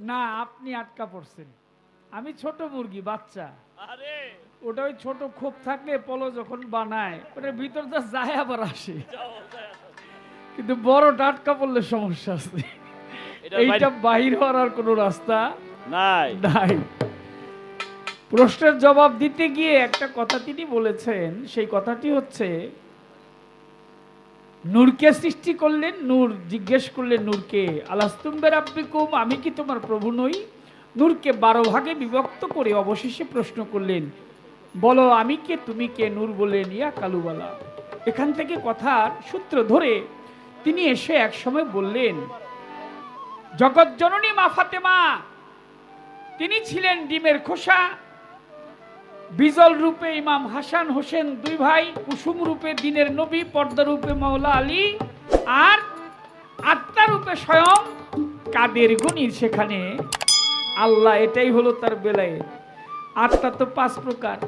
না আপনি আটকা পড়ছেন। আমি ছোট মুরগি বাচ্চা। আরে। ওটা ওই ছোট খোপ থাকলে পলো যখন বানায় ওটার ভিতর তো যায় আবার আসে। কিন্তু বড়টা আটকা পড়লে সমস্যা আছে। এইটা বাহির হওয়ার আর কোনো রাস্তা নাই। নাই। প্রশ্নের জবাব দিতে গিয়ে একটা কথা তিনি বলেছেন সেই কথাটি হচ্ছে নূরকে সৃষ্টি করলেন, নূর জিজ্ঞেস করলেন, নূরকে আলাস্তুম্বের আব্বিকুম আমি কি তোমার প্রভু নই? নূরকে বারো ভাগে বিভক্ত করে অবশেষে প্রশ্ন করলেন, বলো, আমি কে, তুমি কে? নূর বললেন, ইয়া কালুবালা। এখান থেকে কথার সূত্র ধরে তিনি এসে এক সময় বললেন, জগৎ জননী মা ফাতেমা, তিনি ছিলেন ডিমের খোসা বিজল রূপে ইমাম হাসান হোসেন দুই ভাই, কুসুম রূপে দিনের নবী, পর্দা রূপে মাওলা আলী, আর আত্মা রূপে স্বয়ং কাদের গণির সেখানে? আল্লাহ, এটাই হলো তার বেলায়। আত্মা তো পাঁচ প্রকার।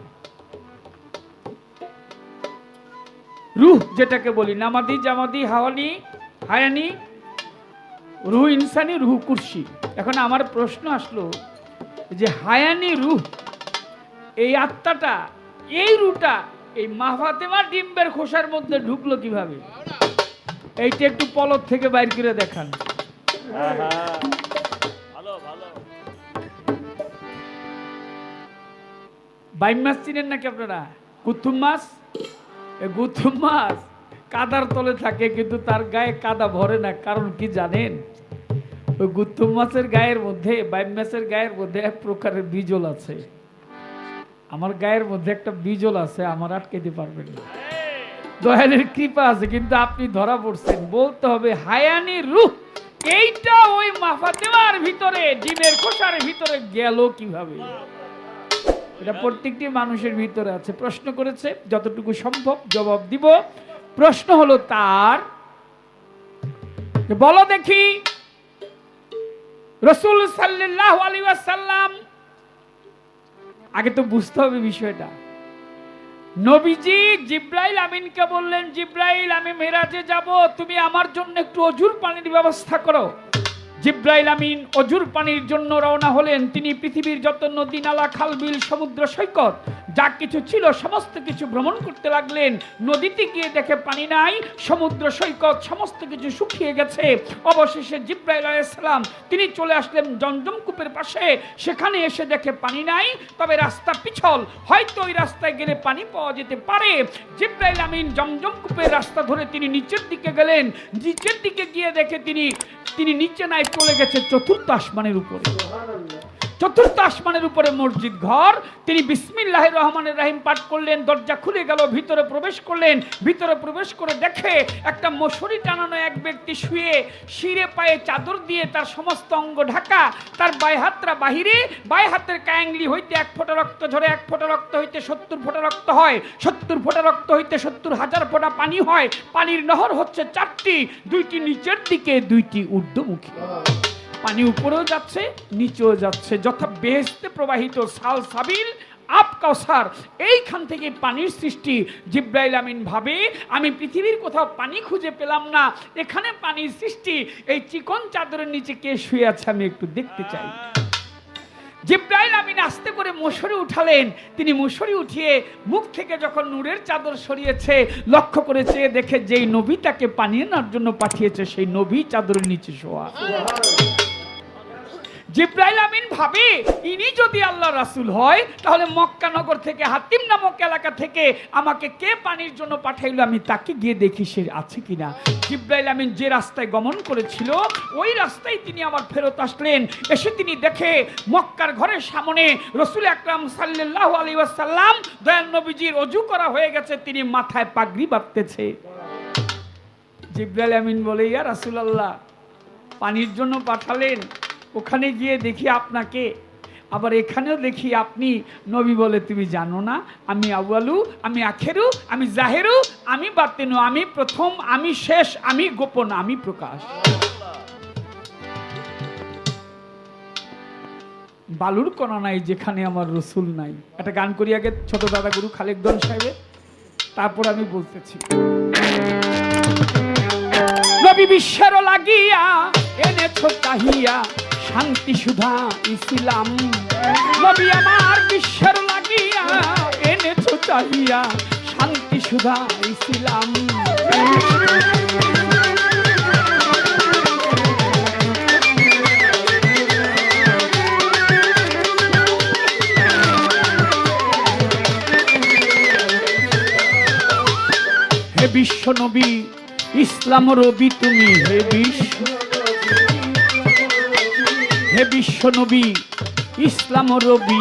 রুহ যেটাকে বলি, নামাদি, জামাদি, হাওয়ানি, হায়ানি, রুহ ইনসানি, রুহ কুর্সি। এখন আমার প্রশ্ন আসলো যে হায়ানি, রুহ এই আত্মাটা, এই রুটা এই মাফাতেমা ডিম্বের খোসার মধ্যে ঢুকলো কীভাবে? এইটা একটু পলক থেকে বাইর করে দেখান। বাইম মাছ চিনেন নাকি আপনারা? গুথুম মাছ? গুথুম মাছ কাদার তলে থাকে, কিন্তু তার গায়ে কাদা ভরে না, কারণ কি জানেন? ওই গুথুম মাছের গায়ের মধ্যে, বাইম মাছের গায়ের মধ্যে এক প্রকারের বিজল আছে। আমার গায়ের মধ্যে একটা বিজল আছে, আমার আটকাইতে পারবেন না। দয়ালের কৃপা আছে, কিন্তু আপনি ধরা পড়ছেন। বলতে হবে, হায়ানি রুহ, এইটা ওই মাফাতেমার ভিতরে, ডিমের খোসার ভিতরে গেল কীভাবে? এটা প্রত্যেকটি মানুষের ভিতরে আছে। প্রশ্ন করেছে, যতটুকু সম্ভব জবাব দিব। প্রশ্ন হলো তার, বলো দেখি, রসুল সাল্লাহ আলী ওয়াসাল্লাম আগে তো বুঝতে হবে বিষয়টা। নবীজি জিব্রাইল আমিনকে বললেন, জিব্রাইল, আমি মেরাজে যাব, তুমি আমার জন্য একটু অজুর পানির ব্যবস্থা করো। জিব্রাইল আমিন অজুর পানির জন্য রওনা হলেন। তিনি পৃথিবীর যত নদী, নালা, খাল, বিল, সমুদ্র, সৈকত, যা কিছু ছিল, সমস্ত কিছু ভ্রমণ করতে লাগলেন। নদীতে গিয়ে দেখে পানি নাই, সমুদ্র, সৈকত, সমস্ত কিছু শুকিয়ে গেছে। অবশেষে জিব্রাইল আলাইসালাম তিনি চলে আসলেন জমজম কূপের পাশে। সেখানে এসে দেখে পানি নাই, তবে রাস্তা পিছল। হয়তো ওই রাস্তায় গেলে পানি পাওয়া যেতে পারে। জিব্রাইল আমিন জমজম কূপের রাস্তা ধরে তিনি নিচের দিকে গেলেন। নিচের দিকে গিয়ে দেখে তিনি তিনি নিচে নাই চলে গেছে চতুর্থ আসমানের উপরে। চতুর্থ আসমানের উপরে মসজিদ ঘর। তিনি বিসমিল্লাহ রহমানের রাহিম পাঠ করলেন, দরজা খুলে গেল, ভিতরে প্রবেশ করলেন। ভিতরে প্রবেশ করে দেখে একটা মশুরি টানানো এক ব্যক্তি শুয়ে শিরে পায়ে চাদর দিয়ে তার সমস্ত অঙ্গ ঢাকা, তার হাতটা বাহিরে বাই হাতের কায়াঙ্গলি হইতে এক ফোঁটা রক্ত ঝরে, এক ফোঁটা রক্ত হইতে সত্তর ফোঁটা রক্ত হয়। সত্তর ফোঁটা রক্ত হইতে সত্তর হাজার ফোঁটা পানি হয়। পানির নহর হচ্ছে চারটি, দুইটি নিচের দিকে, দুইটি ঊর্ধ্বমুখী। পানি উপরেও যাচ্ছে, নিচেও যাচ্ছে। যথা বেহেস্তে প্রবাহিত সাল সাবিল, আপ কাউসার এইখান থেকে পানির সৃষ্টি, জিব্রাইল আমিন ভাবে, আমি পৃথিবীর কোথাও পানি খুঁজে পেলাম না। এখানে পানির সৃষ্টি, এই চিকন চাদরের নিচে কে শুয়ে আছে আমি একটু দেখতে চাই। জিব্রাইল আমিন আস্তে করে মশরি উঠালেন। তিনি মশরি উঠিয়ে মুখ থেকে যখন নূরের চাদর সরিয়েছে, লক্ষ্য করে চেয়ে দেখে যেই নবী তাকে পানি আনার জন্য পাঠিয়েছে, সেই নবী চাদরের নিচে শোয়া। জিব্রাইল আমিন ভাবে, ইনি যদি আল্লাহ রাসূল হয়, তাহলে মক্কা নগর থেকে, হাতিম নামক এলাকা থেকে আমাকে কে পানির জন্য পাঠাইলো আমি তাকে গিয়ে দেখি সে আছে কিনা। জিব্রাইল আমিন যে রাস্তায় গমন করেছিল, ওই রাস্তায় তিনি আবার ফেরত আসলেন। এসে তিনি দেখে মক্কার ঘরের সামনে রসুল আকরাম সাল্লাল্লাহু আলাইহি ওয়াসাল্লাম, দয়াল নবীজির অজু করা হয়ে গেছে, তিনি মাথায় পাগড়ি বাঁধতেছে। জিব্রাইল আমিন বলে, ইয়া রাসূলুল্লাহ, পানির জন্য পাঠালেন? ওখানে গিয়ে দেখি আপনাকে। আবার এখানেও দেখি আপনি। নবী বলে, তুমি জানো না, আমি আউয়ালু, আমি আখেরু, আমি জাহেরু, আমি বাতেনু, আমি প্রথম, আমি শেষ, আমি গোপন, আমি প্রকাশ। বালুর কণা নাই, যেখানে আমার রসুল নাই। একটা গান করি আগে, ছোট দাদা গুরু খালেকদন সাহেবের। তারপর আমি বলতেছি। নবী বিশ্বের লাগিয়া, এনেছো চাহিয়া শান্তি সুধা ইসলাম। নবী আমার বিশ্বের লাগিয়া, এনেছো চাহিয়া, শান্তি সুধা ইসলাম। হে বিশ্ব নবী, ইসলাম রবি তুমি, হে বিশ্ব হে বিশ্ব নবী, ইসলাম রবি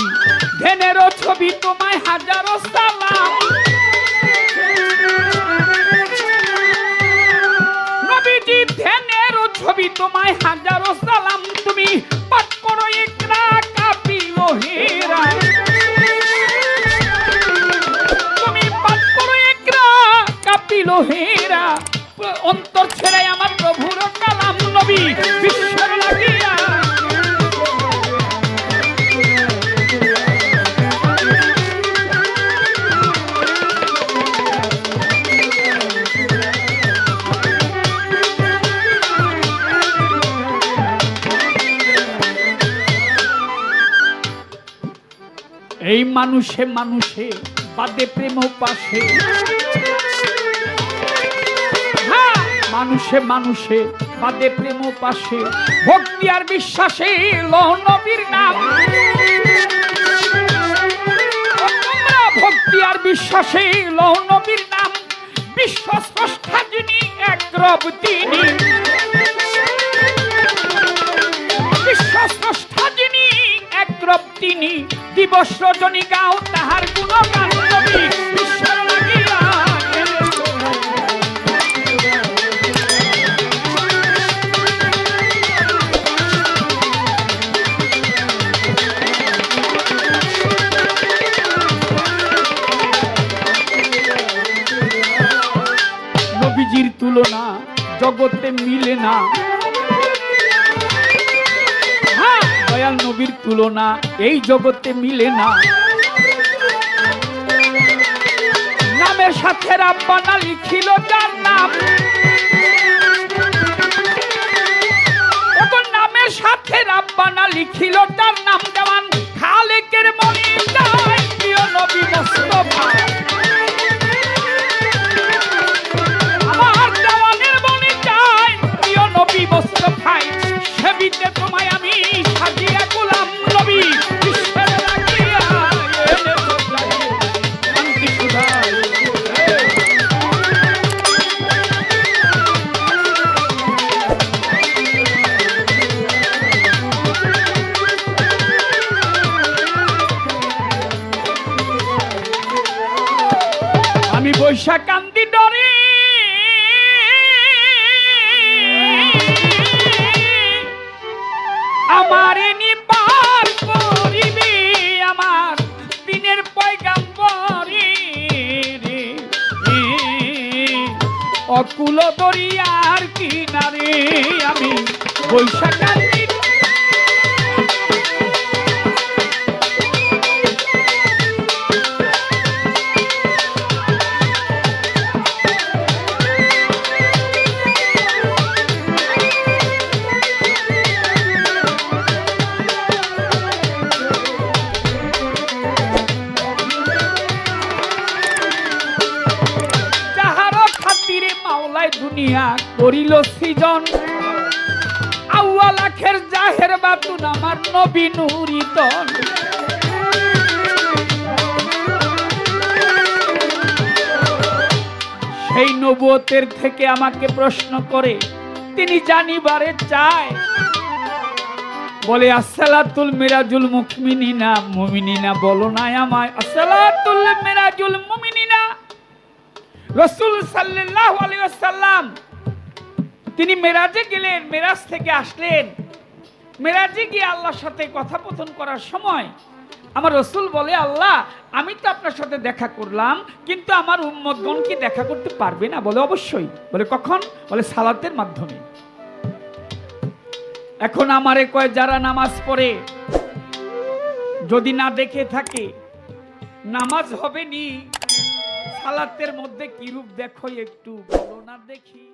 ধ্যানেরও ছবি তোমায় হাজারো সালাম। নবীজি ধ্যানেরও ছবি তোমায় হাজারো সালাম। তুমি পাঠ করো ইকরা কাপিল হেরা। তুমি পাঠ করো একরা কাপিল হেরা। অন্তর ছেড়ে আমার প্রভুর কালাম নবী এই মানুষে মানুষে বাদে প্রেম পাশে হ্যাঁ, মানুষে মানুষে বাদে প্রেম পাশে ভক্তি আর বিশ্বাসে লহ নবীর নাম। ভক্তি আর বিশ্বাসে নবীর নাম। বিশ্ব স্রষ্টা যিনি এক রব তিনি। বিশ্ব স্রষ্টা রব তিনি দিবস রজনী গাও তাহার গুণগান নবীজির তুলনা জগতে মিলে না। দয়াল নবীর তুলনা এই জগতে মিলে না। নামের সাথে রাব্বানা লিখিল যার নাম। বৈশাখ কান্দি ডরে। আমার নিপার করিবি দিনের অকুল দরিয়ার কিনারে আমি বৈশাখ বাতুন আমার নবী সেই থেকে আমাকে প্রশ্ন করে, তিনি জানিবারে চায়? বলে, আসসালাতুল মিরাজুল মুমিনিনা বলো আমায়। আসসালাতুল মিরাজুল মুমিনিনা, রসুল ওয়াসাল্লাম, তিনি মেরাজে গেলেন, মেরাজ থেকে আসলেন। মেরাজে গিয়ে আল্লাহর সাথে কথোপকথন করার সময় আমার রসুল বলে, আল্লাহ, আমি তো আপনার সাথে দেখা করলাম, কিন্তু আমার উম্মতগণ কি দেখা করতে পারবে না? বলে, অবশ্যই। বলে, কখন? বলে, সালাতের মাধ্যমে। এখন আমারে কয়, যারা নামাজ পড়ে, যদি না দেখে থাকে, নামাজ হবে নি। সালাতের মধ্যে কি রূপ দেখো একটু বলো না দেখি।